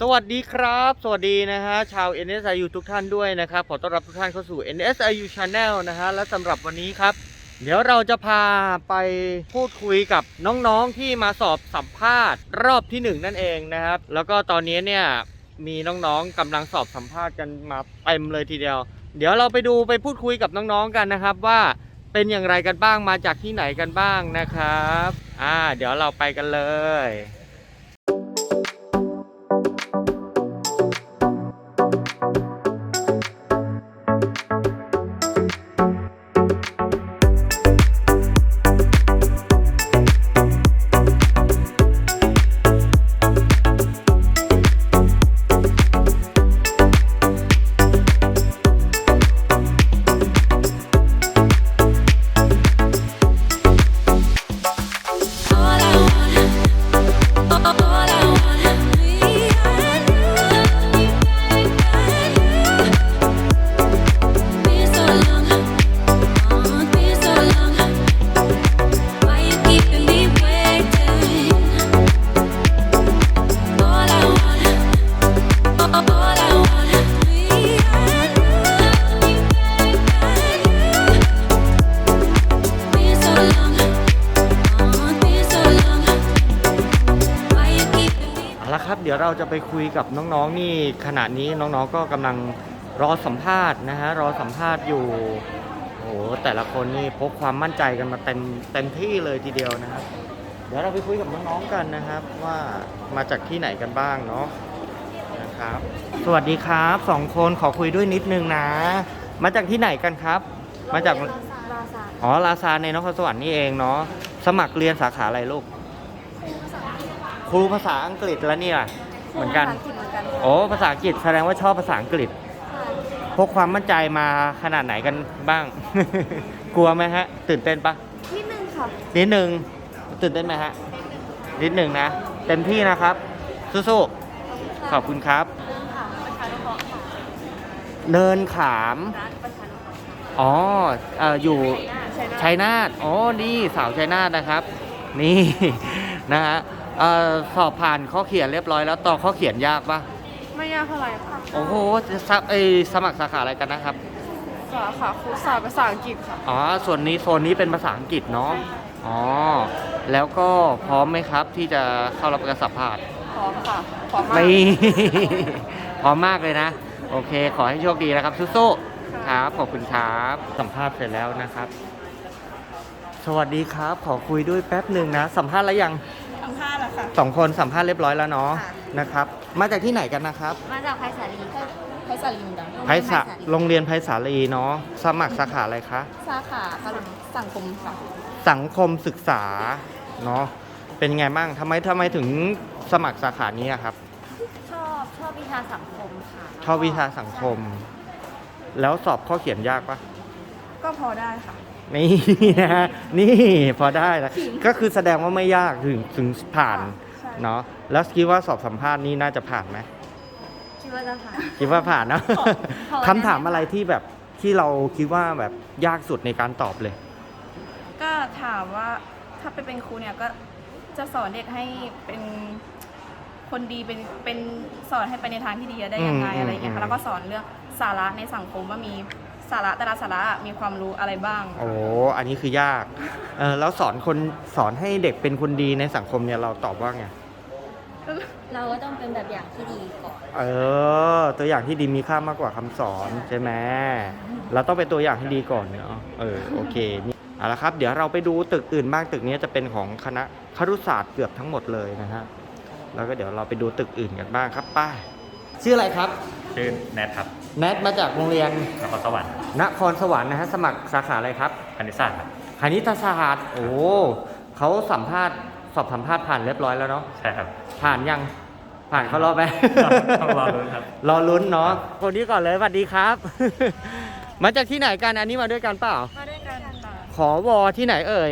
สวัสดีครับ สวัสดีนะฮะชาว NSIU ทุกท่านด้วยนะครับ ขอต้อนรับทุกท่านเข้าสู่ NSIU Channel นะฮะและสำหรับวันนี้ครับ เดี๋ยวเราจะพาไปพูดคุยกับน้องๆที่มาสอบสัมภาษณ์รอบที่หนึ่งนั่นเองนะครับ แล้วก็ตอนนี้เนี่ยมีน้องๆกำลังสอบสัมภาษณ์กันมาเต็มเลยทีเดียว เดี๋ยวเราไปดูไปพูดคุยกับน้องๆกันนะครับว่าเป็นอย่างไรกันบ้างมาจากที่ไหนกันบ้างนะครับ อ่า เดี๋ยวเราไปกันเลย ดี๋ยวเราจะไปคุยกับน้องๆ นี่ขณะนี้น้องๆ ก็กำลังรอสัมภาษณ์นะฮะ รอสัมภาษณ์อยู่ โอ้โห แต่ละคนนี่พกความมั่นใจกันมาเต็มเต็มที่เลยทีเดียวนะครับ เดี๋ยวเราไปคุยกับน้องๆ กันนะครับ ว่ามาจากที่ไหนกันบ้างเนาะ นะครับ สวัสดีครับสองคนขอคุยด้วยนิดนึงนะ มาจากที่ไหนกันครับ มาจากอ๋อ ลาซานในนครสวรรค์นี่เองเนาะ สมัครเรียนสาขาอะไรลูก ครูภาษาอังกฤษแล้วเนี่ย เหมือนกันโอ้ภาษาอังกฤษแสดงว่าชอบภาษาอังกฤษพกความมั่นใจมาขนาดไหนกันบ้าง กลัวไหมฮะ ตื่นเต้นปะนิดนึงค่ะนิดหนึ่งตื่นเต้นไหมฮะนิดหนึ่งนะ เต็มที่นะครับ สู้ๆขอบคุณครับเนินขามอ๋อเอ่ออยู่ชัยนาท อ๋อ นี่สาวชัยนาทนะครับ นี่ นะฮะ เอ่อสอบผ่านข้อเขียนเรียบร้อยแล้วต่อข้อเขียนยากปะไม่ยากเท่าไหร่ค่ะโอ้โหจะเอยสมัครสาขาอะไรกันนะครับ สาขาครูศาสตร์ภาษาอังกฤษค่ะ อ๋อ ส่วนนี้โซนนี้เป็นภาษาอังกฤษเนาะอ๋อ แล้วก็พร้อมไหมครับที่จะเข้ารับการสัมภาษณ์พร้อมค่ะพร้อมมาก ไม่ พร้อมมากเลยนะ โอเค ขอให้โชคดีนะครับสู้ๆครับ ขอบคุณครับ สัมภาษณ์เสร็จแล้วนะครับ สวัสดีครับ ขอคุยด้วยแป๊บหนึ่งนะ สัมภาษณ์แล้วยังทั้งห้าแล้วค่ะ สองคนสัมภาษณ์เรียบร้อยแล้วเนาะค่ะ นะครับ มาจากที่ไหนกันนะครับมาจากไพศาลีไพศาลีเหมือนกันไพศาโรงเรียนไพศาลีเนาะสมัครสาขาอะไรคะสาขาสังคมค่ะสังคมศึกษาเนาะเป็นไงบ้างทำไมทำไมถึงสมัครสาขานี้อะครับชอบชอบวิชาสังคมค่ะชอบวิชาสังคม แล้วสอบข้อเขียนยากปะก็พอได้ค่ะ นี่นะฮะนี่พอได้แล้วก็คือแสดงว่าไม่ยากถึงถึงผ่านใช่เนาะแล้วคิดว่าสอบสัมภาษณ์นี้น่าจะผ่านไหมคิดว่าจะผ่านคิดว่าผ่านเนอะขอขอคำถามอะไรที่แบบที่เราคิดว่าแบบยากสุดในการตอบเลย ก็ถามว่าถ้าไปเป็นครูเนี่ยก็จะสอนเด็กให้เป็นคนดีเป็นเป็นสอนให้ไปในทางที่ดีได้ยังไงอืมอะไรอย่างเงี้ยอืค่ะมแล้วก็สอนเรื่องสาระในสังคมว่ามี สาระแต่ละสาระมีความรู้อะไรบ้าง โอ้อันนี้คือยากเออแล้วสอนคนสอนให้เด็กเป็นคนดีในสังคมเนี่ยเราตอบว่าไง เราก็ต้องเป็นแบบอย่างที่ดีก่อนเออ ตัวอย่างที่ดีมีค่ามากกว่าคำสอนใช่ไหมเราต้องเป็นตัวอย่างที่ดีก่อนเนาะเออโอเคนี่เอาละครับ เดี๋ยวเราไปดูตึกอื่นบ้างตึกนี้จะเป็นของคณะครุศาสตร์เกือบทั้งหมดเลยนะฮะแล้วก็เดี๋ยวเราไปดูตึกอื่นกันบ้างครับป้าชื่ออะไรครับ ชื่อแนทครับ แนทมาจากโรงเรียนนครสวรรค์นครสวรรค์นะฮะสมัครสาขาอะไรครับคณิตศาสตร์ครับคณิตศาสตร์โอ้เขาสัมภาษณ์สอบสัมภาษณ์ผ่านเรียบร้อยแล้วเนาะใช่ครับ ผ่านยังผ่านเขารอบไหมต้องรอลุ้นครับรอลุ้นเนาะคนนี้ก่อนเลยสวัสดีครับ มาจากที่ไหนกันอันนี้มาด้วยกันเปล่ามาด้วยกันค่ะขอวอที่ไหนเอ่ย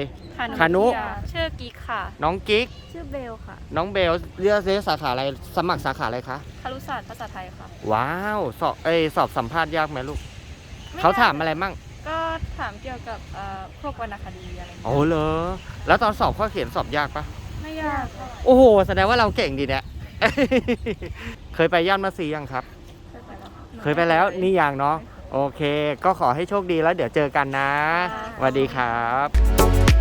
ขานุชื่อกิ๊กค่ะน้องกิ๊ก ชื่อเบลค่ะน้องเบลเลือกเลือกสาขาอะไร สมัครสาขาอะไรคะคารุศาสตร์ภาษาไทยค่ะว้าว สอบเอยสอบสัมภาษณ์ยากไหมลูกเขาถามอะไรมั่ง ก็ถามเกี่ยวกับเอ่อพวกวรรณคดีอะไรอย่างเงี้ยโอ้เหรอ แล้วตอนสอบข้อเขียนสอบยากปะไม่ยากค่ะโอ้โห แสดงว่าเราเก่งดีเนี่ย เคยไปย่านมัสซียังครับ เคยไปแล้วนี่อย่างเนาะ โอเค ก็ขอให้โชคดีแล้วเดี๋ยวเจอกันนะสวัสดีครับ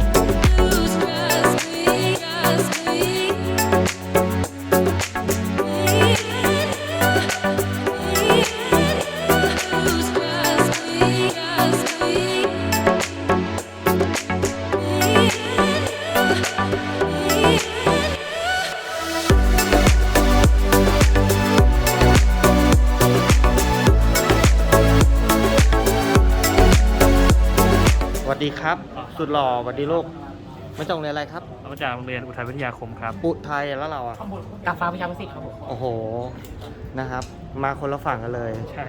ดีครับ สุดหล่อสวัสดีโลก มาจากโรงเรียนอะไรครับเอามาจากโรงเรียนอุทัยวิทยาคมครับ อุทัยแล้วเราอะ กาฟ้าประชาประสิทธิ์ครับผมโอ้โห นะครับ มาคนละฝั่งกันเลย ใช่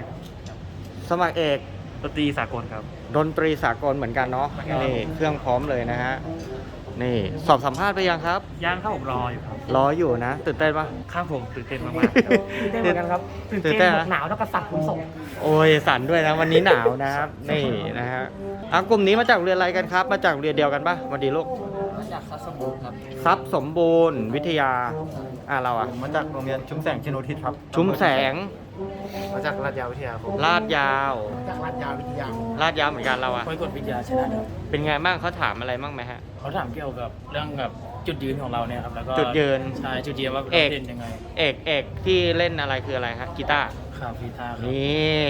สมัครเอก ดนตรีสากลครับ ดนตรีสากลเหมือนกันเนาะ นี่เครื่องพร้อมเลยนะฮะ นี่สอบสัมภาษณ์ไปยังครับ ย่างเข้าผมรออยู่ครับรออยู่นะ ตื่นเต้นปะข้างผมตื่นเต้นมากตื่นเต้นเหมือนกันครับตื่นตื่นเต้นเต้นหมนะดหนาวเท่ากับสัตว์ขนส่งโอ้ยสั่นด้วยนะ วันนี้หนาวนะครับ นี่นะฮะอะกลุ่มนี้มาจากโรงเรียนอะไรกันครับ มาจากโรงเรียนเดียวกันปะสวัสดีลูกมาจากซัสบูครับทรัพย์สมบูรณ์วิทยา อะเราอะมาจากโรงเรียนชุมแสงชโนทิศครับชุมแสง มาจากราชยาวิทยาคมลาดยาวจากรัฐยาวิทยาลาดยาวเหมือนกันเราอะคอยกดวิทยาชนะเดิมเป็นไงบ้างเขาถามอะไรบ้างไหมฮะ เขาถามเกี่ยวกับเรื่องแบบจุดยืนของเราเนี่ยครับแล้วก็จุดยืนใช่จุดยืนว่าเอกเราเล่นยังไงเอกเอกที่เล่นอะไรคืออะไรฮะกีตาร์ข่าวพีทาครับนี่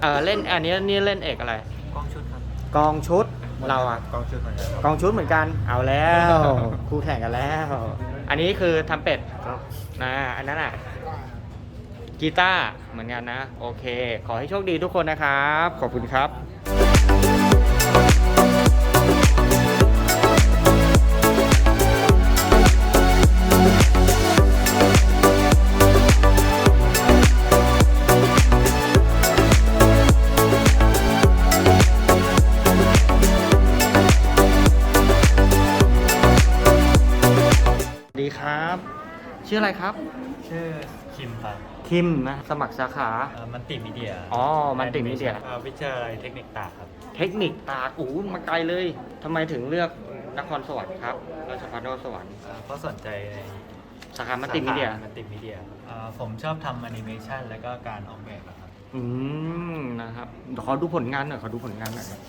เออเล่นอันนี้นี่เล่นเอกอะไร กองชุดครับกองชุดเราอะกองชุดเหมือนกันครับกองชุดเหมือนกันเอาแล้วคู่แข่งกันแล้ว อันนี้คือทำเป็ดครับนะอันนั้นอะ กีตาร์เหมือนกันนะ โอเค ขอให้โชคดีทุกคนนะครับ ขอบคุณครับสวัสดีครับ ชื่ออะไรครับ ชื่อคิมครับ คิมนะสมัครสาขามันติมีเดียอ๋อมันติมีเดียวิทยาลัยเทคนิคตากครับ เทคนิคตากอูมาไกลเลยทำไมถึงเลือกนครสวรรค์ครับราชภัฏนครสวรรค์เพราะสนใจในสาขามัลติมีเดียมัลติมีเดียผมชอบทำแอนิเมชันและก็การออกแบบอะครับ อืมนะครับเดี๋ยวขอดูผลงานหน่อยขอดูผลงานหน่อยครับ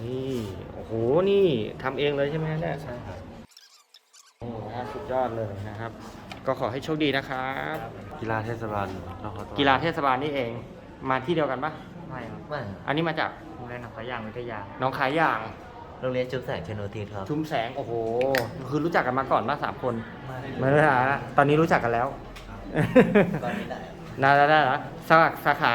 นี่โอ้โหนี่ทำเองเลยใช่ไหมเนี่ยใช่ครับ โอ้โหสุดยอดเลยนะครับ ก็ขอให้โชคดีนะครับ กีฬาเทศบาลนครสวรรค์กีฬาเทศบาลนี่เอง มาที่เดียวกันปะไม่ครับไม่อันนี้มาจากโรงเรียนหนองขายางวิทยา น้องขายอย่าง โรงเรียนชุมแสงชโนทิศครับชุมแสง โอ้โห คือรู้จักกันมาก่อนมาสามคนไม่ไม่ได้นะตอนนี้รู้จักกันแล้ว ตอนนี้ได้ได้ได้ได้แล้วสมัครสาขา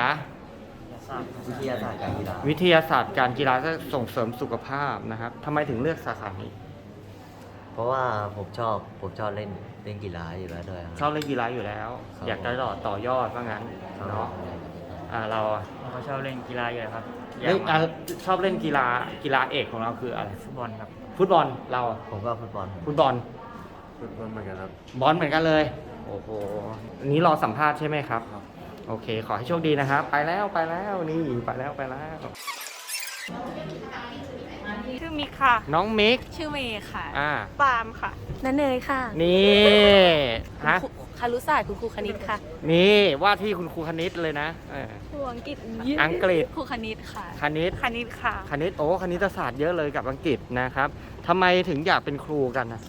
วิทยาศาสตร์การกีฬาวิทยาศาสตร์การกีฬาก็ส่งเสริมสุขภาพนะครับทำไมถึงเลือกสาขานี้ เพราะว่าผมชอบผมชอบเล่นเล่นกีฬาอยู่แล้วด้วยครับชอบเล่นกีฬาอยู่แล้ว ครับ อยากจะต่อต่อยอดว่างั้นครับเนาะอ่าเราอะเขาชอบเล่นกีฬาอยู่แล้วครับเล่นอะชอบเล่นกีฬากีฬาเอกของเราคืออะไรฟุตบอลครับ ฟุตบอลเราอะผมก็ฟุตบอลฟุตบอลฟุตบอลเหมือนกันครับ บอลเหมือนกันเลย โอ้โหอันนี้รอสัมภาษณ์ใช่ไหมครับโอเค ขอให้โชคดีนะครับ ไปแล้วไปแล้วนี่ไปแล้วไปแล้วชื่ อมิกค่ะ น้องมิก ชื่อเมย์ค่ะอ่า ปาล์มค่ะนันเนยค่ะนี่ฮะ คารุศาสตร์คุณครูคณิตค่ะนี่ว่าที่คุณครูคณิตเลยนะเออครูอังกฤษอังกฤษครูคณิตค่ะ คณิต คณิตค่ะ คณิตโอ้คณิตศาสตร์เยอะเลยกับอังกฤษนะครับทำไมถึงอยากเป็นครูกันนะ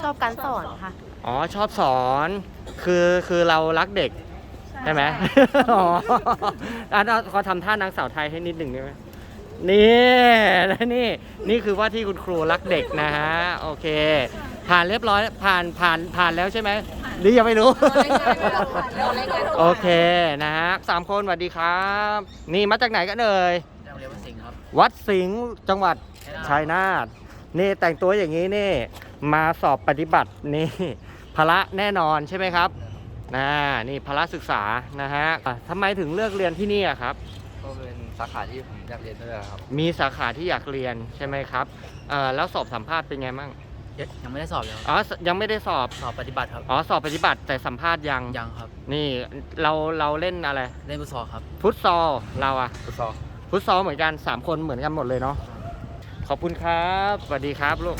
ชอบการสอนค่ะ อ๋อชอบสอนคือคือเรารักเด็กใช่ไหมอ๋ออะเราขอทำท่านางสาวไทยให้นิดหนึ่งได้ไหม นี่และนี่นี่คือว่าที่คุณครูรักเด็กนะฮะโอเค ผ่านเรียบร้อยผ่านผ่านผ่านแล้วใช่ไหมหรือยังไม่รู้ โอเคนะฮะสามคนสวัสดีครับ นี่มาจากไหนกันเอ่ยโรงเรียนวัดสิงห์ครับวัดสิงห์จังหวัดชัยนาทนี่แต่งตัวอย่างนี้นี่ มาสอบปฏิบัตินี่พละแน่นอนใช่ไหมครับนะนี่พละศึกษานะฮะอะทำไมถึงเลือกเรียนที่นี่อะครับก็เป็น สาขาที่ผมอยากเรียนด้วยครับมีสาขาที่อยากเรียนใช่ไหมครับเอ่อแล้วสอบสัมภาษณ์เป็นไงมั่งยังไม่ได้สอบเลยครับอ๋อยังไม่ได้สอบสอบปฏิบัติครับอ๋อสอบปฏิบัติแต่สัมภาษณ์ยังยังครับนี่เราเราเล่นอะไร เล่นฟุตซอลครับฟุตซอลเราอะฟุตซอลฟุตซอลเหมือนกัน3คนเหมือนกันหมดเลยเนาะขอบคุณครับสวัสดีครับลูก